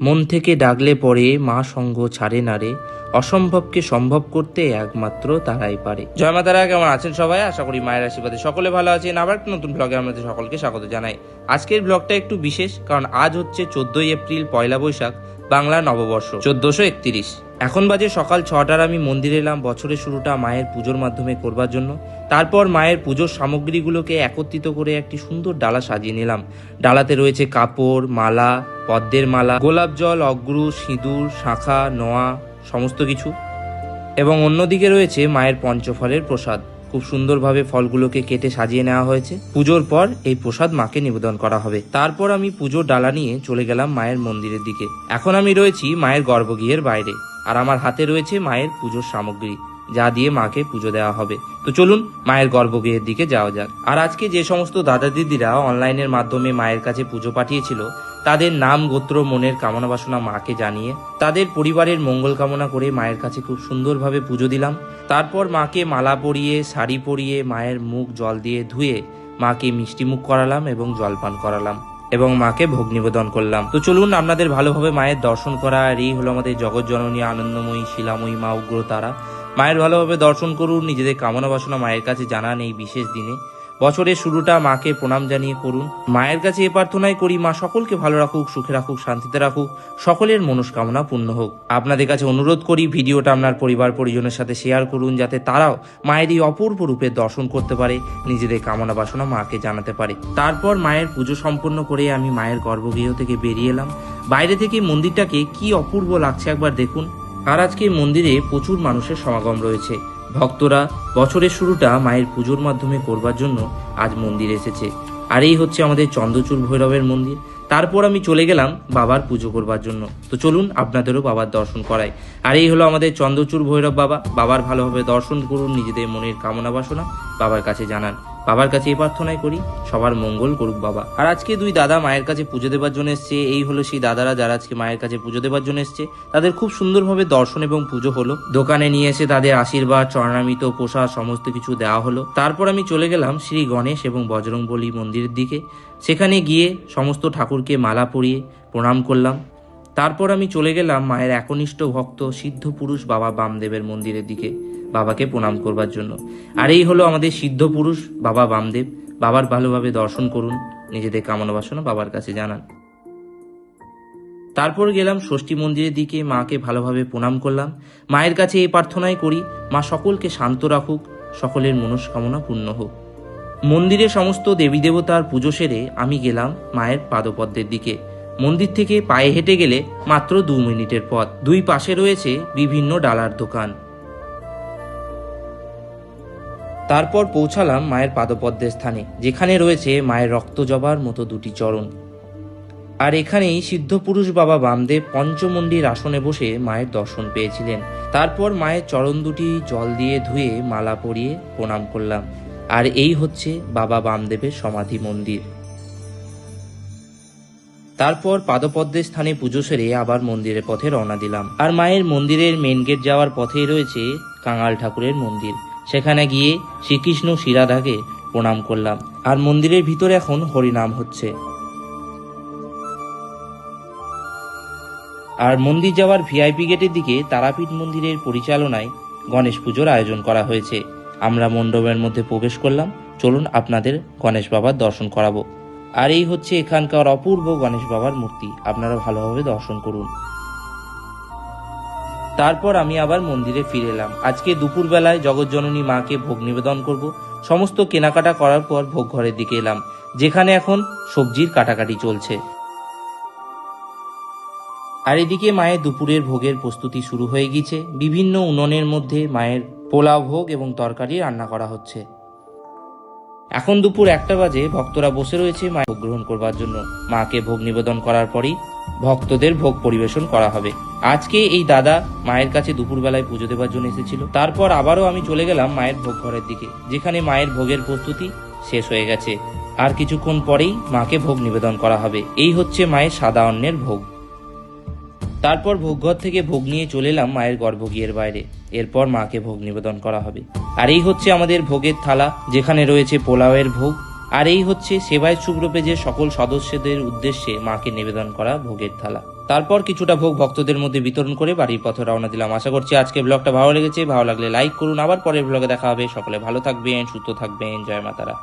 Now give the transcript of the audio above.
মন থেকে ডাকলে পরে মা সঙ্গ ছাড়ে না রে। অসম্ভবকে সম্ভব করতে একমাত্র তারাই পারে। জয় মা তারা, কেমন আছেন সবাই? আশা করি মায়ের আশীর্বাদে সকলে ভালো আছেন। আবার একটা নতুন ব্লগে আমাদের সকলকে স্বাগত জানাই। আজকের ব্লগটা একটু বিশেষ, কারণ আজ হচ্ছে চোদ্দই এপ্রিল, পয়লা বৈশাখ, বাংলা নববর্ষ। চোদ্দশো একত্রিশ। এখন বাজে সকাল ছটার, আমি মন্দিরে এলাম, বছরের শুরুটা মায়ের পুজোর মাধ্যমে করবার জন্য। তারপর মায়ের পুজোর সামগ্রীগুলোকে একত্রিত করে একটি সুন্দর ডালা সাজিয়ে নিলাম। ডালাতে রয়েছে কাপড়, মালা, পদ্মের মালা, গোলাপ জল, অগ্রু, সিঁদুর, শাঁখা, নোয়া, সমস্ত কিছু। এবং অন্যদিকে রয়েছে মায়ের পঞ্চফলের প্রসাদ। খুব সুন্দরভাবে ফলগুলোকে কেটে সাজিয়ে নেওয়া হয়েছে। পুজোর পর এই প্রসাদ মাকে নিবেদন করা হবে। তারপর আমি পুজোর ডালা নিয়ে চলে গেলাম মায়ের মন্দিরের দিকে। এখন আমি রয়েছি মায়ের গর্ভগৃহের বাইরে। আর আমার হাতে রয়েছে মায়ের পুজোর সামগ্রী, যা দিয়ে মাকে পুজো দেওয়া হবে। তো চলুন, মায়ের গর্ভগৃহের দিকে যাওয়া যাক। আর আজকে যে সমস্ত দাদা দিদিরা অনলাইনের মাধ্যমে মায়ের কাছে পুজো পাঠিয়েছিল, তাদের নাম, গোত্র, মনের কামনা বাসনা মাকে জানিয়ে, তাদের পরিবারের মঙ্গল কামনা করে মায়ের কাছে খুব সুন্দরভাবে পুজো দিলাম। তারপর মাকে মালা পরিয়ে, শাড়ি পরিয়ে, মায়ের মুখ জল দিয়ে ধুয়ে, মাকে মিষ্টি মুখ করালাম এবং জলপান করালাম। এবং মাকে ভোগ নিবেদন করলাম। তো চলুন, আপনাদের ভালোভাবে মায়ের দর্শন করা, আর এই হলো আমাদের জগৎ জননী, আনন্দময়ী, শিলাময়ী মা উগ্র তারা মায়ের ভালোভাবে দর্শন করুন, নিজেদের কামনা বাসনা মায়ের কাছে জানান এই বিশেষ দিনে। বছরের শুরুটা মাকে প্রণাম জানিয়ে করুন। মায়ের কাছে এ প্রার্থনাই করি, মা সকলকে ভালো রাখুক, সুখে রাখুক, শান্তিতে রাখুক, সকলের মনস্কামনা পূর্ণ হোক। আপনাদের কাছে অনুরোধ করি, ভিডিওটা আপনার পরিবার পরিজনের সাথে শেয়ার করুন, যাতে তারাও মায়ের এই অপূর্ব রূপে দর্শন করতে পারে, নিজেদের কামনা বাসনা মাকে জানাতে পারে। তারপর মায়ের পুজো সম্পন্ন করে আমি মায়ের গর্ভগৃহ থেকে বেরিয়ে এলাম। বাইরে থেকে মন্দিরটাকে কি অপূর্ব লাগছে একবার দেখুন। আর আজকে মন্দিরে প্রচুর মানুষের সমাগম রয়েছে। ভক্তরা বছরের শুরুটা মায়ের পুজোর মাধ্যমে করবার জন্য আজ মন্দির এসেছে। আর এই হচ্ছে আমাদের চন্দ্রচূড় ভৈরবের মন্দির। তারপর আমি চলে গেলাম বাবার পুজো করবার জন্য। তো চলুন আপনাদেরও বাবার দর্শন করাই। আর এই হলো আমাদের চন্দ্রচূড় ভৈরব বাবা। বাবার ভালোভাবে দর্শন করুন, নিজেদের মনের কামনা বাসনা বাবার কাছে জানান। বাবার কাছে এই প্রার্থনাই করি, সবার মঙ্গল করুক বাবা। আর আজকে দুই দাদা মায়ের কাছে পুজো দেবার জন্য এসছে, এই হলো সেই দাদারা যারা আজকে মায়ের কাছে পুজো দেবার জন্য এসছে। তাদের খুব সুন্দরভাবে দর্শন এবং পুজো হলো। দোকানে নিয়ে এসে তাদের আশীর্বাদ, চরণামিত, প্রসাদ সমস্ত কিছু দেওয়া হলো। তারপর আমি চলে গেলাম শ্রী গণেশ এবং বজরংবলী মন্দিরের দিকে। সেখানে গিয়ে সমস্ত ঠাকুরকে মালা পরিয়ে প্রণাম করলাম। তারপর আমি চলে গেলাম মায়ের একনিষ্ঠ ভক্ত সিদ্ধ পুরুষ বাবা বামদেবের মন্দিরের দিকে। বাবাকে প্রণাম করবার জন্য। আর এই হলো আমাদের সিদ্ধ পুরুষ, বাবা বামদেব। বাবার ভালোভাবে দর্শন করুন, নিজেদের কামনা বাসনা বাবার কাছে জানান। তারপর গেলাম ষষ্ঠী মন্দিরের দিকে, মাকে ভালোভাবে প্রণাম করলাম। মায়ের কাছে এই প্রার্থনাই করি, মা সকলকে শান্ত রাখুক, সকলের মনস্কামনা পূর্ণ হোক। মন্দিরে সমস্ত দেবী দেবতার পুজো সেরে আমি গেলাম মায়ের পাদপদ্মের দিকে। মন্দির থেকে পায়ে হেঁটে গেলে মাত্র দু মিনিটের পথ। দুই পাশে রয়েছে বিভিন্ন ডালার দোকান। তারপর পৌঁছালাম মায়ের পাদপদ্মের স্থানে, যেখানে রয়েছে মায়ের রক্ত জবার মতো দুটি চরণ। আর এখানেই সিদ্ধপুরুষ বাবা বামদেব পঞ্চমন্ডির আসনে বসে মায়ের দর্শন পেয়েছিলেন। তারপর মায়ের চরণ দুটি জল দিয়ে ধুয়ে মালা পরিয়ে প্রণাম করলাম। আর এই হচ্ছে বাবা বামদেবের সমাধি মন্দির। তারপর পাদপদ্মের স্থানে পুজো সেরে আবার মন্দিরের পথে রওনা দিলাম। আর মায়ের মন্দিরের মেন গেট যাওয়ার পথেই রয়েছে কাঙাল ঠাকুরের মন্দির। সেখানে গিয়ে শ্রীকৃষ্ণ শিরাধাকে প্রণাম করলাম। আর মন্দিরের ভিতরে এখন হরিনাম হচ্ছে। আর মন্দির যাওয়ার ভিআইপি গেটের দিকে তারাপীঠ মন্দিরের পরিচালনায় গণেশ পুজোর আয়োজন করা হয়েছে। আমরা মণ্ডপের মধ্যে প্রবেশ করলাম। চলুন আপনাদের গণেশ বাবার দর্শন করাবো। আর এই হচ্ছে এখানকার অপূর্ব গণেশ বাবার মূর্তি। আপনারা ভালোভাবে দর্শন করুন। তারপর আমি আবার মন্দিরে ফিরে এলাম। আজকে দুপুরবেলায় জগৎজননী মাকে ভোগ নিবেদন করব। সমস্ত কেনাকাটা করার পর ভোগ ঘরের দিকে এলাম, যেখানে এখন সবজির কাটাকাটি চলছে। আর এদিকে মায়ের দুপুরের ভোগের প্রস্তুতি শুরু হয়ে গিয়েছে। বিভিন্ন উনুনের মধ্যে মায়ের পোলাও ভোগ এবং তরকারি রান্না করা হচ্ছে। এখন দুপুর একটা বাজে, ভক্তরা বসে রয়েছে মা ভোগ গ্রহণ করবার জন্য। মাকে ভোগ নিবেদন করার পরই ভক্তদের ভোগ পরিবেশন করা হবে। আজকে এই দাদা মায়ের কাছে দুপুরবেলায় পুজো দেবার জন্য এসেছিল। তারপর আবারও আমি চলে গেলাম মায়ের ভোগ ঘরের দিকে, যেখানে মায়ের ভোগের প্রস্তুতি শেষ হয়ে গেছে। আর কিছুক্ষণ পরেই মাকে ভোগ নিবেদন করা হবে। এই হচ্ছে মায়ের সাদা অন্নের ভোগ। তারপর ভোগঘর থেকে ভোগ নিয়ে চলে এলাম মায়ের গর্ভগৃহের বাইরে। এরপর মাকে ভোগ নিবেদন করা হবে। আর এই হচ্ছে আমাদের ভোগের থালা, যেখানে রয়েছে পোলাওয়ের ভোগ আর এই হচ্ছে সেবায় সুগ্রুপে যে সকল সদস্যদের উদ্দেশ্যে মাকে নিবেদন করা ভোগের থালা। তারপর কিছুটা ভোগ ভক্তদের মধ্যে বিতরণ করে বাড়ির পথে রওনা দিলাম। আশা করছি আজকে ব্লগটা ভালো লেগেছে। ভালো লাগলে লাইক করুন। আবার পরের ব্লগে দেখা হবে। সকলে ভালো থাকবেন, সুস্থ থাকবেন। জয় মাতারা